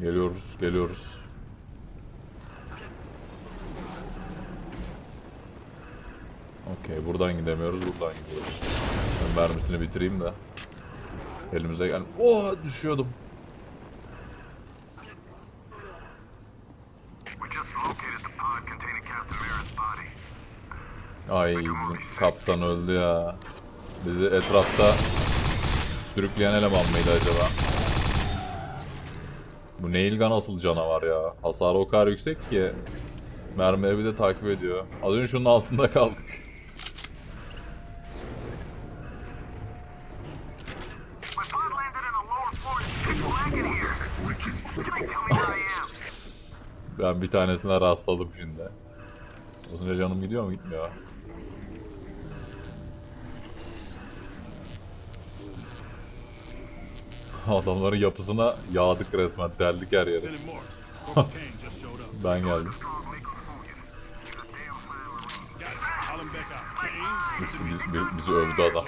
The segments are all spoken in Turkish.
Geliyoruz, geliyoruz. Okey, buradan gidemiyoruz, buradan gidiyoruz. Ben mermisini bitireyim de. Elimize gel. Oh, düşüyordum. Ay bizim kaptan öldü ya. Bizi etrafta sürükleyen eleman mıydı acaba? Bu nail gun asıl canavar ya. Hasarı o kadar yüksek ki. Mermileri bir de takip ediyor. Az önce şunun altında kaldık. Ben bir tanesine rastladım şimdi. Az önce canım gidiyor mu? Gitmiyor. Adamların yapısına yağdık resmen. Deldik her up. Ben geldim. Strong make a fool you. He's a damn fine Marine. Got it. Call him back out. Kane, Biz, bi- bizi övdü adam.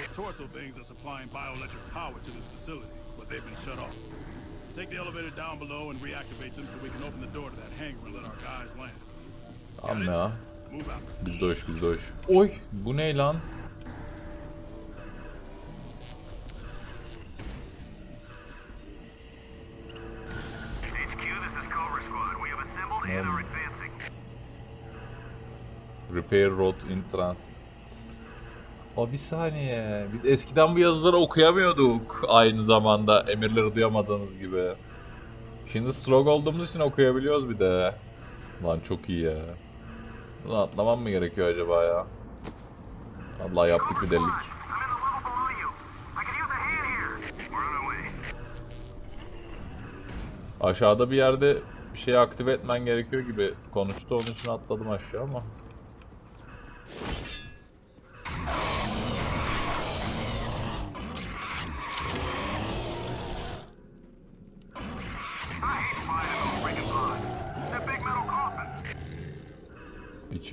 Take the elevator down below and reactivate them so we can open the door to that hangar and let our guys land. Tamam ya. Move out. Bizde o iş, bizde o iş. Oy! Bu ne lan? Repair road in trans. O bir saniye. Biz eskiden bu yazıları okuyamıyorduk. Aynı zamanda emirleri duyamadığınız gibi. Şimdi strong olduğumuz için okuyabiliyoruz bir de. Lan çok iyi ya. Bunu atlamam mı gerekiyor acaba ya? Allah yaptık bir way. Aşağıda bir yerde bir şeyi aktive etmen gerekiyor gibi konuştu. Onun için atladım aşağı ama.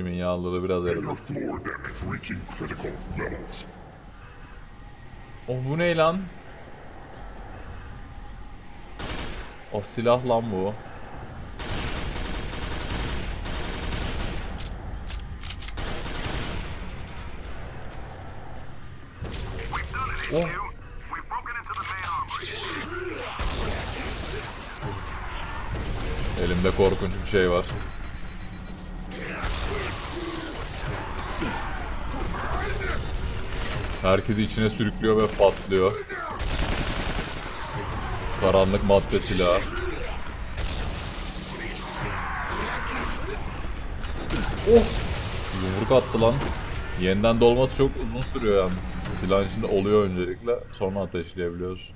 İçimin yağlılığı biraz levels. O bu ne lan? O silah lan bu. Armory. Elimde korkunç bir şey var. Herkesi içine sürüklüyor ve patlıyor. Karanlık madde silahı. Oh! Yumruk attı lan. Yeniden dolması çok uzun sürüyor yalnız. Silahın içinde oluyor öncelikle. Sonra ateşleyebiliyoruz.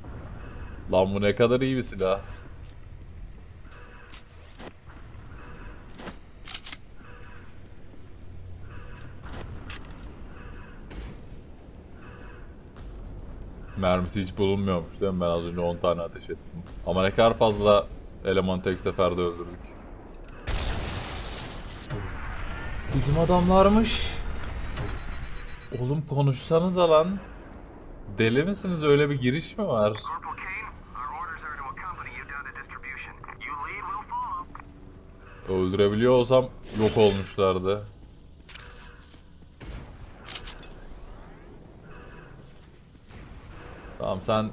Lan bu ne kadar iyi bir silah. Mermisi hiç bulunmuyormuş değil mi? Ben az önce 10 tane ateş ettim. Ama ne kadar fazla eleman tek seferde öldürdük. Bizim adamlarmış. Oğlum konuşsanız lan. Deli misiniz? Öyle bir giriş mi var? Öldürebiliyor olsam yok olmuşlardı. Tamam sen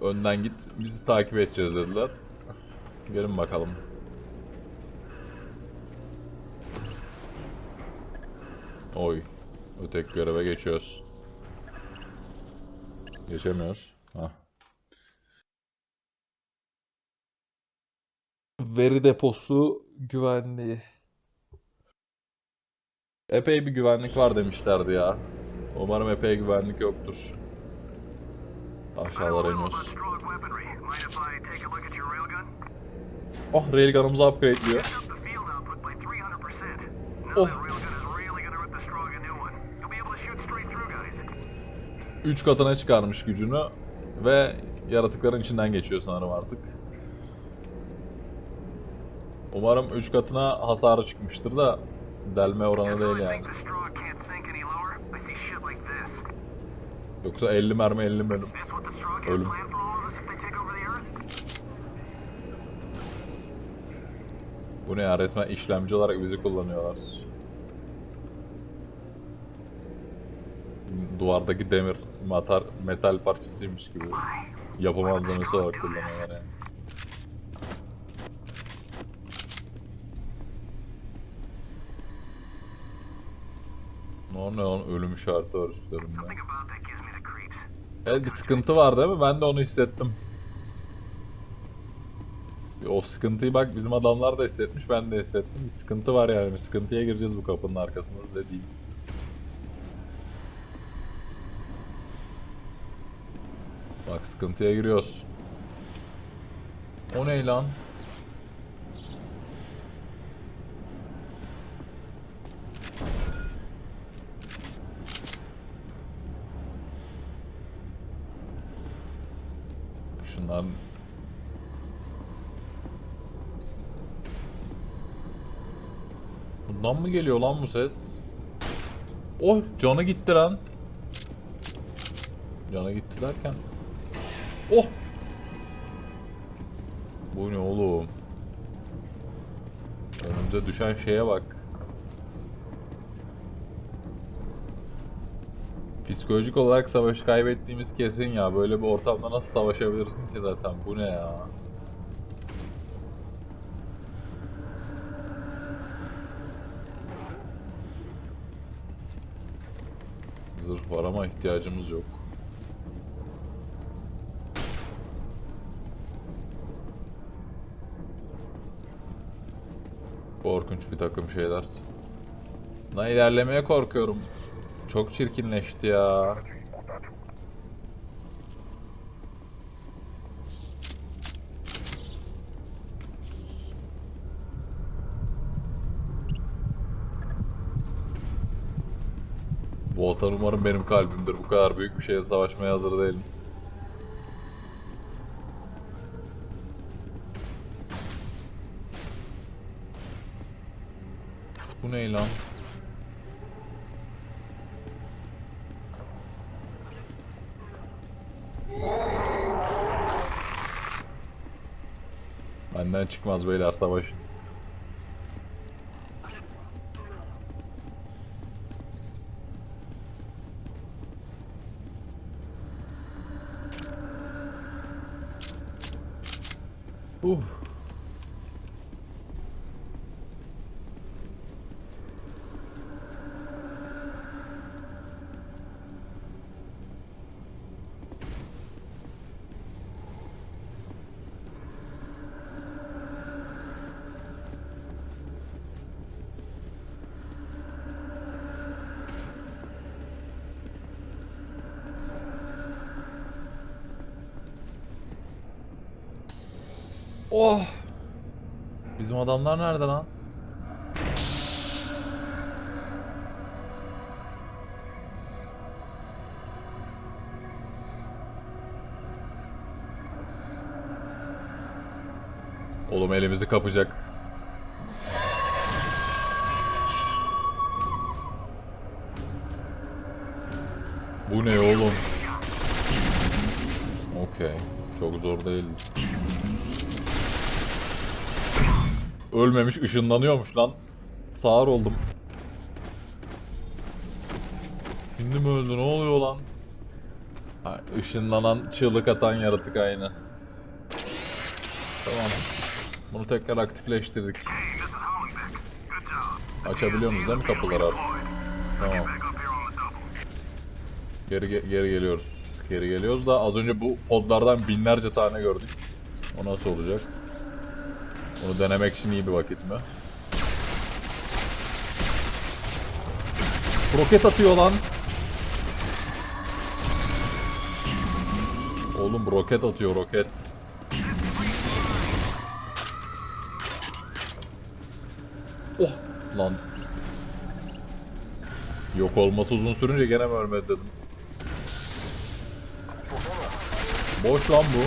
önden git bizi takip edeceğiz dediler. Gelin bakalım. Oy. Öteki göreve geçiyoruz. Geçemiyoruz. Hah. Veri deposu güvenliği. Epey bir güvenlik var demişlerdi ya. Umarım epey güvenlik yoktur. Aşağılara iniyoruz. Oh railgun'ımızı upgrade'liyor. Up the field output by 300%. Now Oh. that railgun is really gonna rip the strong a new one. You'll be able to shoot straight through guys. 3 katına çıkarmış gücünü ve yaratıkların içinden geçiyor sanırım artık. Umarım 3 katına hasarı çıkmıştır da delme oranı değil yani. Yoksa 50 mermi 50 mermi. Ölüm. Bu ne ya resmen işlemci olarak bizi kullanıyorlar. Duvardaki demir matar metal parçasıymış gibi. Yapı malzemesi olarak kullanıyorlar yani. Ne ne lan ölüm işareti var üstlerinde. Evet bir sıkıntı var değil mi? Ben de onu hissettim. O sıkıntıyı bak bizim adamlar da hissetmiş ben de hissettim. Bir sıkıntı var yani bir sıkıntıya gireceğiz bu kapının arkasında size diyeyim. Bak sıkıntıya giriyoruz. O ne lan? Şundan Bundan mı geliyor lan bu ses? Oh canı gitti lan. Canı gitti derken. Oh. Bu ne oğlum? Önümüze düşen şeye bak. Psikolojik olarak savaşı kaybettiğimiz kesin ya. Böyle bir ortamda nasıl savaşabilirsin ki zaten? Bu ne ya? Zırh var ama ihtiyacımız yok. Korkunç bir takım şeyler. Lan ilerlemeye korkuyorum. Çok çirkinleşti ya. Bu umarım benim kalbimdir. Bu kadar büyük bir şeye savaşmaya hazır değilim. Bu ne lan? Benden çıkmaz beyler savaşın. Oh. Bizim adamlar nerede lan? Oğlum elimizi kapacak. Bu ne oğlum? Okey. Çok zor değil. Ölmemiş ışınlanıyormuş lan. Sağır oldum. Şimdi mi öldü ne oluyor lan? Ha, ışınlanan çığlık atan yaratık aynı. Tamam. Bunu tekrar aktifleştirdik. Açabiliyor muyuz değil mi kapıları artık? Tamam. Geri ge- geri geliyoruz. Geri geliyoruz da az önce bu podlardan binlerce tane gördük. O nasıl olacak? Bunu denemek için iyi bir vakit mi? Roket atıyor lan. Oğlum roket atıyor roket. Oh lan. Yok olması uzun sürünce gene mi ölmedi dedim. Boş lan bu.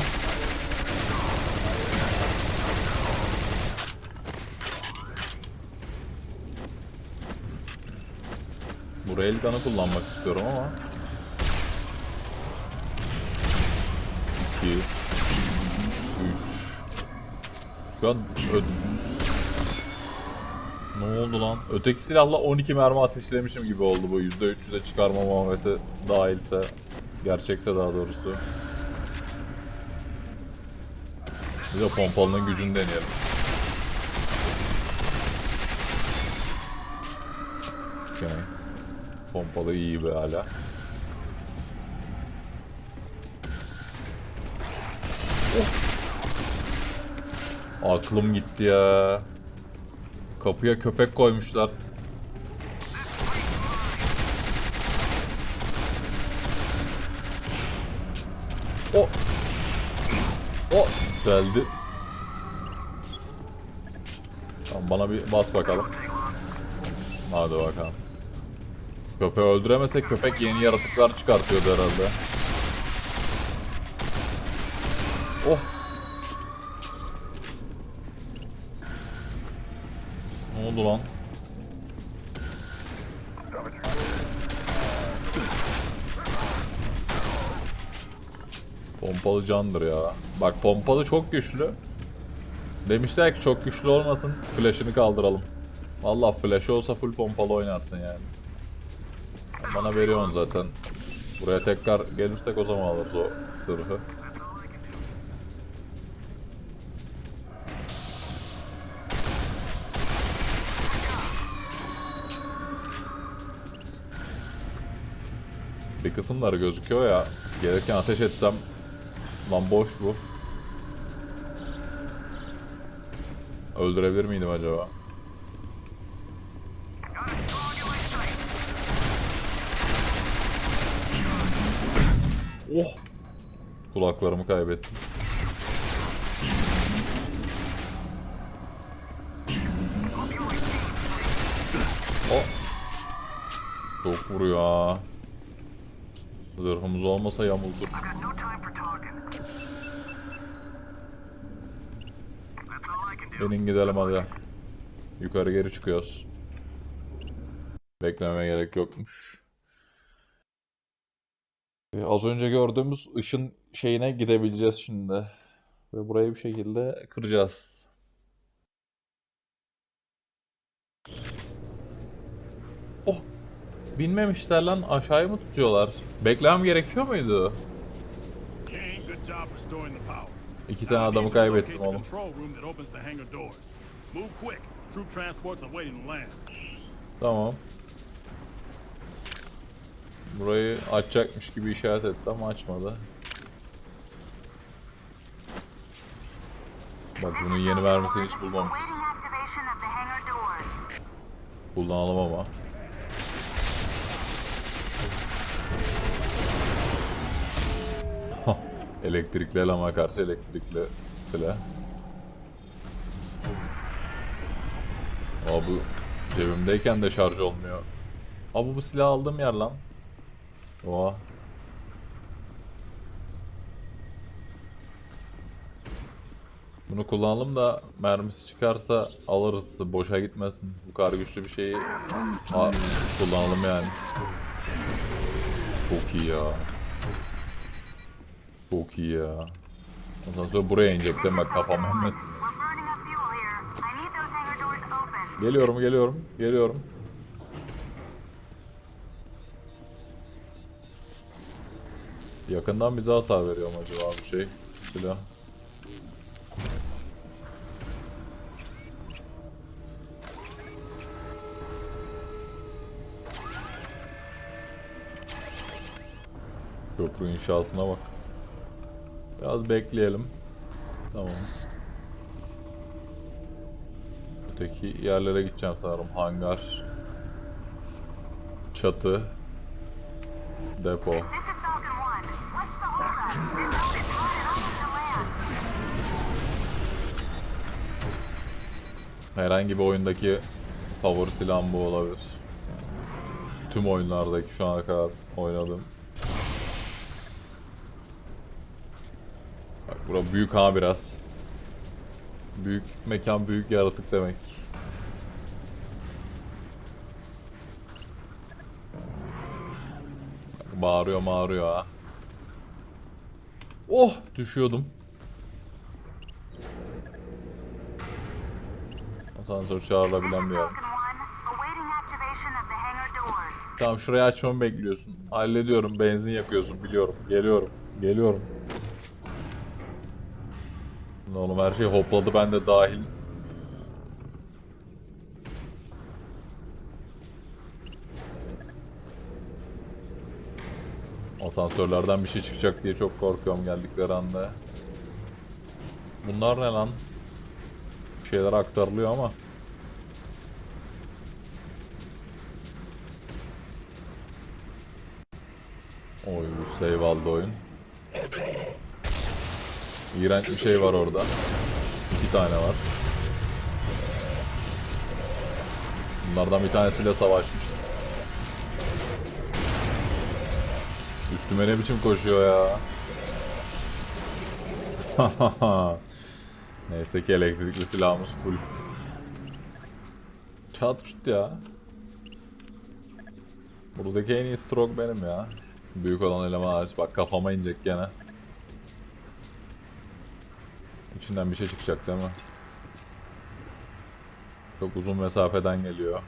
Bu railgun'ı kullanmak istiyorum ama. 2 3 Şu an Ne oldu lan? Öteki silahla 12 mermi ateşlemişim gibi oldu bu. %300'e çıkarma muhabbeti dahilse. Gerçekse daha doğrusu. Bir de pompalının gücünü deneyelim. Okay. Pompalı iyi be hala. Oh. Aklım gitti ya. Kapıya köpek koymuşlar. O. O geldi. Tamam bana bir bas bakalım. Hadi bakalım. Köpeği öldüremesek köpek yeni yaratıklar çıkartıyordu herhalde. Oh. Ne oldu lan? Pompalı candır ya. Bak pompalı çok güçlü. Demişler ki çok güçlü olmasın, flash'ını kaldıralım. Vallahi flash olsa full pompalı oynarsın yani. Bana veriyorsun zaten. Buraya tekrar gelirsek o zaman alırız o zırhı. Bir kısımları gözüküyor ya. Gelirken ateş etsem Lan boş bu. Öldürebilir miydim acaba? Oh! Kulaklarımı kaybettim. Oh! Çok vuruyor ha. Zırhımız olmasa yamuldur. I've got no time for talking. That's all I can do. Gelin gidelim hadi. Yukarı geri çıkıyoruz. Beklememe gerek yokmuş. Ee, az önce gördüğümüz ışın şeyine gidebileceğiz şimdi. Ve burayı bir şekilde kıracağız. Oh! Binmemişler lan. Aşağıya mı tutuyorlar? Beklemem gerekiyor muydu? İki tane adamı kaybettim oğlum. Tamam. Burayı açacakmış gibi işaret etti ama açmadı. Bak bunun yeni mermisini hiç bulmamışız. Kullanalım ama. Hah, elektrikli elama karşı elektrikli silah. Aa bu cebimdeyken de şarj olmuyor. Aa bu, bu silah aldığım yer lan. Oha. Bunu kullanalım da mermisi çıkarsa alırız. Boşa gitmesin. Bu kadar güçlü bir şeyi Aa, kullanalım yani. Çok iyi ya. Çok iyi ya. Ondan sonra buraya inecek demek kafam emmesin. Geliyorum geliyorum geliyorum. Yakından bize hasar veriyor mu acaba bu şey? Silah. Köprü inşasına bak. Biraz bekleyelim. Tamam. Öteki yerlere gideceğim sanırım. Hangar. Çatı. Depo. This is Falcon 1. What's the holdup? This boat is hot and almost to land. Herhangi bir oyundaki favori silahım bu olabilir. Tüm oyunlardaki şu ana kadar oynadığım. Bura büyük ha biraz. Büyük mekan büyük yaratık demek. Bağırıyor bağırıyor ha. Oh düşüyordum. Asansör çağrılabilen bir yer. Tamam şurayı açmamı bekliyorsun. Hallediyorum. Benzin yakıyorsun biliyorum. Geliyorum. Geliyorum. Lan Oğlum her şey hopladı ben de dahil. Asansörlerden bir şey çıkacak diye çok korkuyorum geldikleri anda. Bunlar ne lan? Bir şeyler aktarılıyor ama. Oy save aldı oyun. İğrenç bir şey var orada. İki tane var. Bunlardan bir tanesiyle savaşmıştım. Üstüme ne biçim koşuyor ya. Neyse ki elektrikli silahımız full. Çat çut ya. Buradaki en iyi stroke benim ya. Büyük olan eleman hariç. Bak kafama inecek gene. İçinden bir şey çıkacak değil mi? Çok uzun mesafeden geliyor.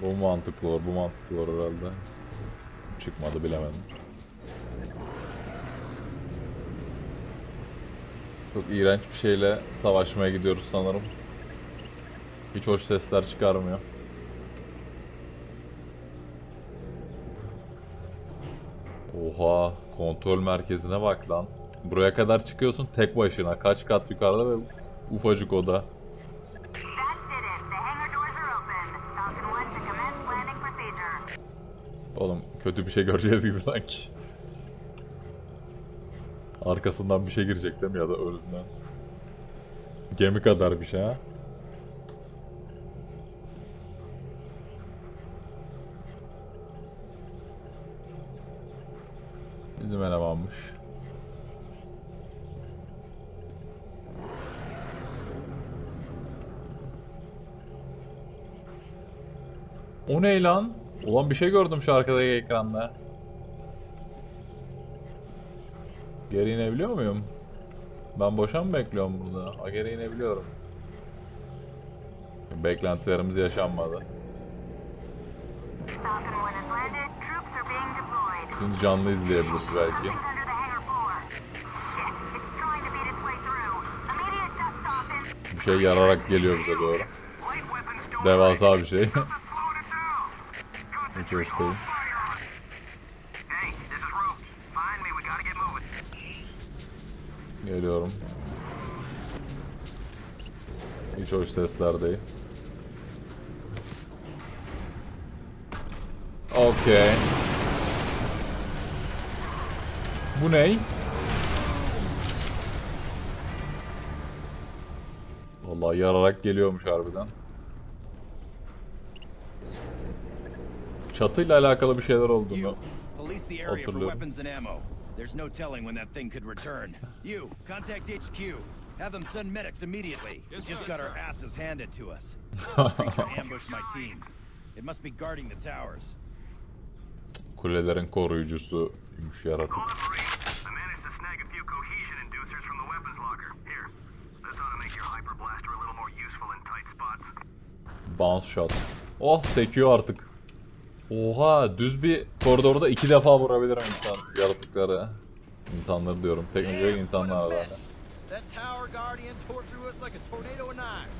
Bu mantıklı olur, bu mantıklı olur herhalde. Çıkmadı bilemedim. Çok iğrenç bir şeyle savaşmaya gidiyoruz sanırım. Hiç hoş sesler çıkarmıyor. Oha, kontrol merkezine bak lan. Buraya kadar çıkıyorsun tek başına. Kaç kat yukarıda ve ufacık oda. That did it. The hangar doors are open. Falcon 1 to commence landing procedure. Oğlum kötü bir şey göreceğiz gibi sanki. Arkasından bir şey girecek değil mi ya da önünden. Gemi kadar bir şey ha. Bizim elemanmış. O ne lan? Ulan bir şey gördüm şu arkadaki ekranda. Geri inebiliyor muyum? Ben boşa mı bekliyorum burada? Ha geri inebiliyorum. Beklentilerimiz yaşanmadı. Falcon 1 has landed. Troops are being deployed. Şimdi canlı izleyebiliriz belki. Bir şey yararak geliyor bize doğru. Devasa bir şey. moving. Geliyorum. Hiç hoş sesler değil. Okey. Bu ney? Vallahi yararak geliyormuş harbiden. Çatıyla alakalı bir şeyler oldu mu? Hatırlıyorum. There's no telling when that thing could return. You, contact HQ. Have them send medics immediately. We just got our asses handed to us. Some creature ambushed my team. It must be guarding the towers. Kulelerin koruyucusuymuş yaratık. On the brief, I managed to snag a few cohesion inducers from the weapons locker. Here, this ought to make your hyper blaster a little more useful in tight spots. Bounce shot. Oh sekiyor artık. Oha düz bir koridorda iki defa vurabilirim insan yaratıkları. İnsanları diyorum. Teknolojik insanlar herhalde. That tower guardian tore through us like a tornado of knives.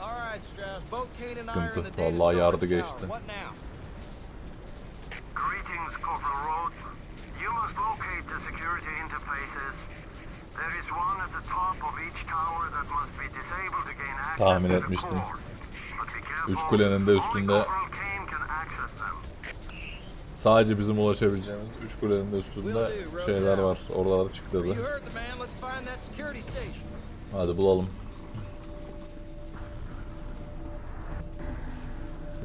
All right, Strauss. Boat Kane and I are in the data Vallahi yardı geçti. What now? Greetings, Corporal Rhodes. You must locate the security interfaces. There is one at the top of each tower that must be disabled to gain access Tahmin to the etmiştim. Üç kulenin de üstünde- Corporal Kane can access them. Sadece bizim ulaşabileceğimiz üç kulenin de üstünde şeyler var. Oralara çık You dedi. heard the man. Let's find that security station. Hadi bulalım.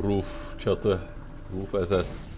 Roof, çatı. Roof SS.